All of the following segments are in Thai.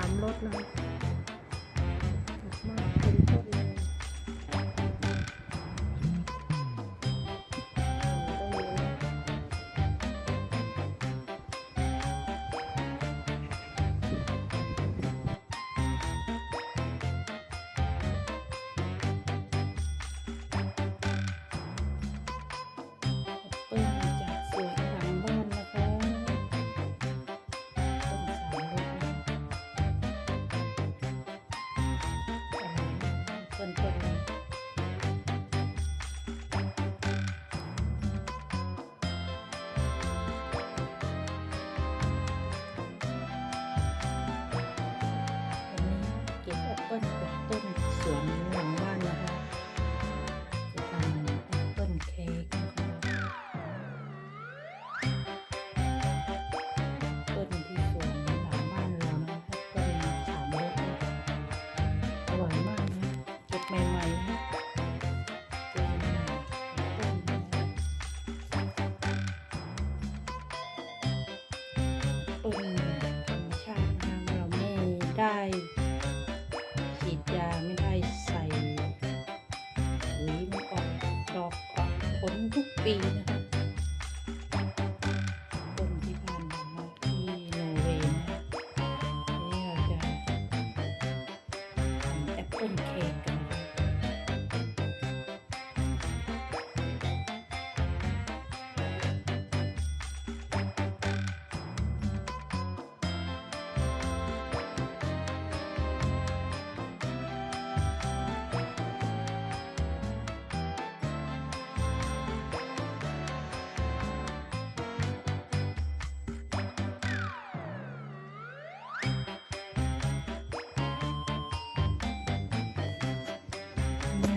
ามรสนะ ได้ฉีดยาไม่ได้ใส่ปุ๋ยมันออกดอกออกผลทุกปีนะคะต้นที่บ้านเราที่โนอร์เวย์นะนี่เราจะทำแอปเปิล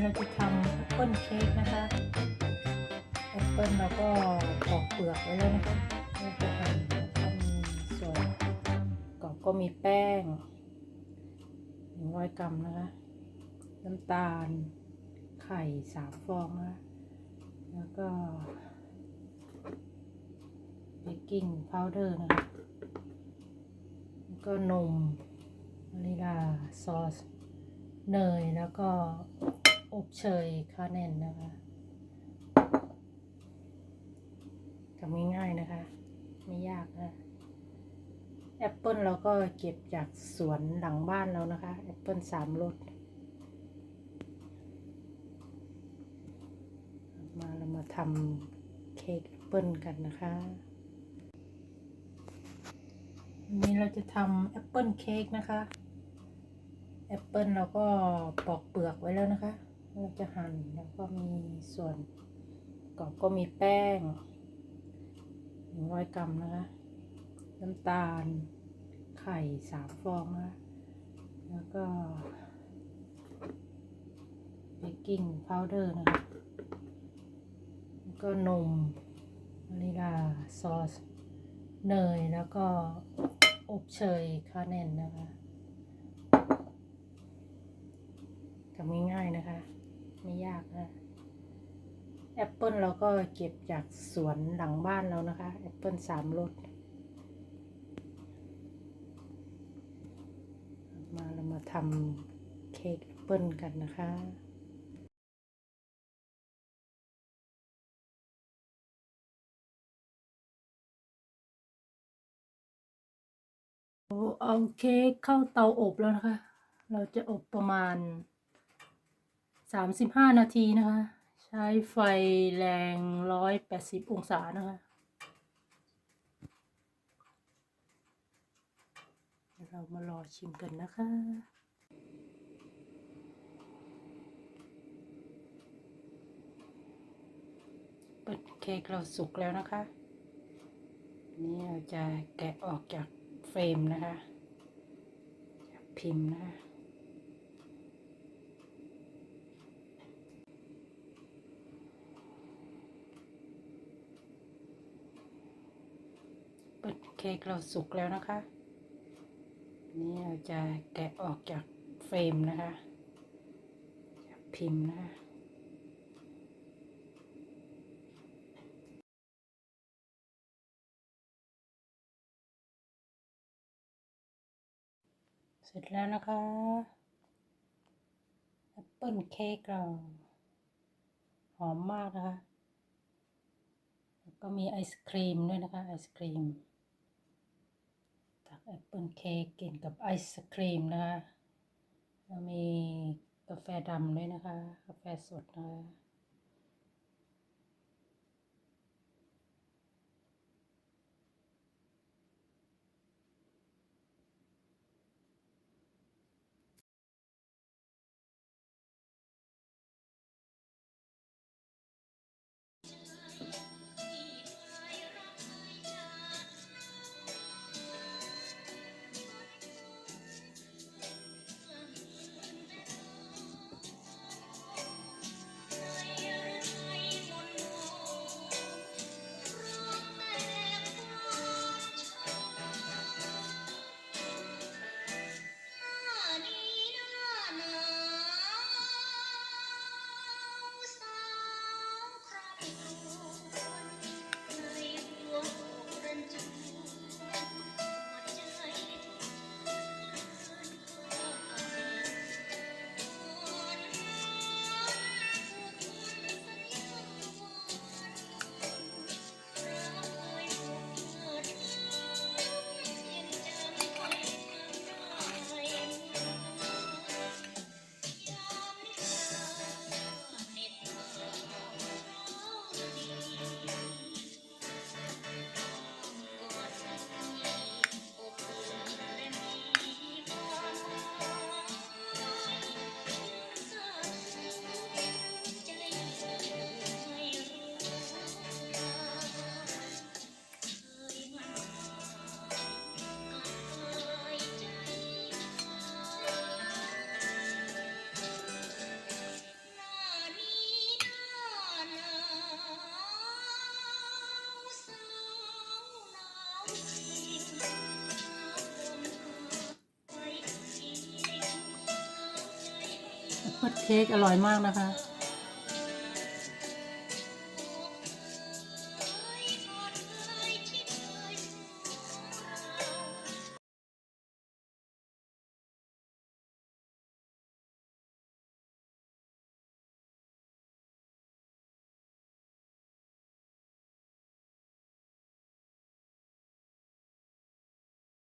เราจะทำแอปเปิลเค้กนะคะแอปเปิลเราก็ปอกเปลือกไว้แล้วนะคะเราจะหั่นแล้วก็มีส่วนกรอบก็มีแป้งหนึ่งร้อยกรัมนะคะน้ำตาลไข่สามฟองนะคะแล้วก็เบกกิ้งพาวเดอร์นะคะแล้วก็นมวานิลาซอสเนยแล้วก็ อบเชยคาเนนนะคะทำง่ายๆนะคะ ไม่ยากนะแอปเปิลเราก็เก็บจากสวนหลังบ้านเรานะคะแอปเปิลสามรสมาเรามาทำเค้กแอปเปิลกันนะคะวันนี้เราจะทำแอปเปิลเค้กนะคะแอปเปิลเราก็ปอกเปลือกไว้แล้วนะคะ เราจะหั่นแล้วก็มีส่วนกรอบก็มีแป้งหนึ่งร้อยกรัมนะคะ น้ำตาล ไข่สามฟองนะคะแล้วก็เบกกิ้งพาวเดอร์นะคะ แล้วก็นมวานิลาซอส เนย แล้วก็อบเชยคาเนนนะคะทำง่ายๆนะคะ ไม่ยากนะแอปเปิลเราก็เก็บจากสวนหลังบ้านเรานะคะแอปเปิลสามรสมาเรามาทำเค้กแอปเปิลกันนะคะเอาเค้กเข้าเตาอบแล้วนะคะ เราจะอบประมาณ สามสิบห้านาทีนะคะ ใช้ไฟแรงร้อยแปดสิบองศานะคะเรามารอชิมกันนะคะเปิดเค้กเราสุกแล้วนะคะ นี่เราจะแกะออกจากเฟรมนะคะจากพิมพ์นะคะ เค้กเราสุกแล้วนะคะ นี่เราจะแกะออกจากเฟรมนะคะจากพิมพ์นะคะเสร็จแล้วนะคะแอปเปิลเค้กเราหอมมากนะคะ แล้วก็มีไอศครีมด้วยนะคะ ไอศครีม แอปเปิลเค้กกินกับไอศครีมนะคะแล้วมีกาแฟดำด้วยนะคะ กาแฟสดนะคะ แอปเปิลเค้กอร่อยมากนะคะ